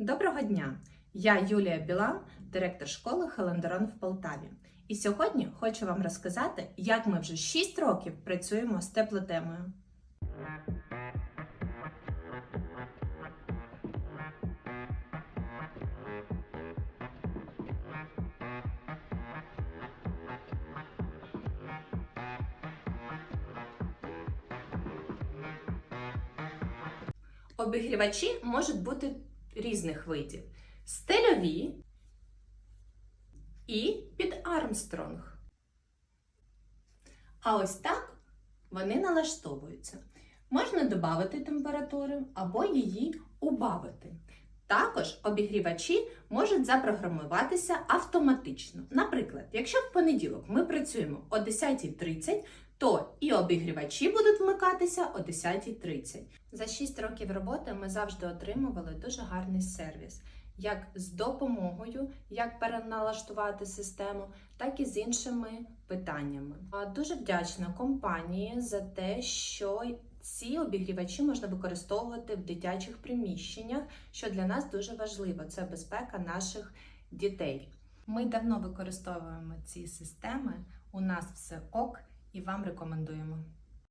Доброго дня! Я Юлія Білан, директор школи Хелендерон в Полтаві. І сьогодні хочу вам розказати, як ми вже 6 років працюємо з теплотемою. Обігрівачі можуть бути різних видів: стельові і під Армстронг. А ось так вони налаштовуються. Можна додати температуру або її убавити. Також обігрівачі можуть запрограмуватися автоматично. Наприклад, якщо в понеділок ми працюємо о 10.30, то і обігрівачі будуть вмикатися о 10.30. За 6 років роботи ми завжди отримували дуже гарний сервіс, як з допомогою, як переналаштувати систему, так і з іншими питаннями. Дуже вдячна компанії за те, що ці обігрівачі можна використовувати в дитячих приміщеннях, що для нас дуже важливо це безпека наших дітей. Ми давно використовуємо ці системи. У нас все ок і вам рекомендуємо.